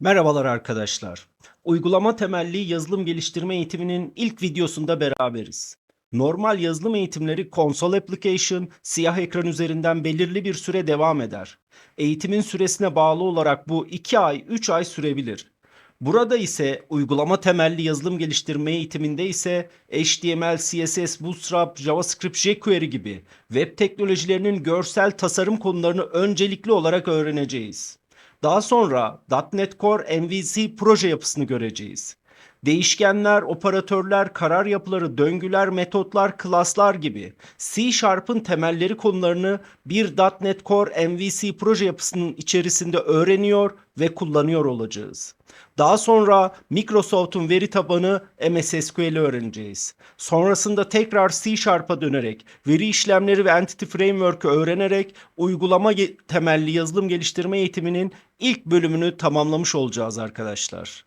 Merhabalar arkadaşlar. Uygulama temelli yazılım geliştirme eğitiminin ilk videosunda beraberiz. Normal yazılım eğitimleri console application siyah ekran üzerinden belirli bir süre devam eder. Eğitimin süresine bağlı olarak bu 2 ay 3 ay sürebilir. Burada ise uygulama temelli yazılım geliştirme eğitiminde ise HTML, CSS, Bootstrap, JavaScript, jQuery gibi web teknolojilerinin görsel tasarım konularını öncelikli olarak öğreneceğiz. Daha sonra .NET Core MVC proje yapısını göreceğiz. Değişkenler, operatörler, karar yapıları, döngüler, metotlar, klaslar gibi C Sharp'ın temelleri konularını bir .NET Core MVC proje yapısının içerisinde öğreniyor ve kullanıyor olacağız. Daha sonra Microsoft'un veri tabanı MS SQL'i öğreneceğiz. Sonrasında tekrar C Sharp'a dönerek veri işlemleri ve Entity Framework'ı öğrenerek uygulama temelli yazılım geliştirme eğitiminin ilk bölümünü tamamlamış olacağız arkadaşlar.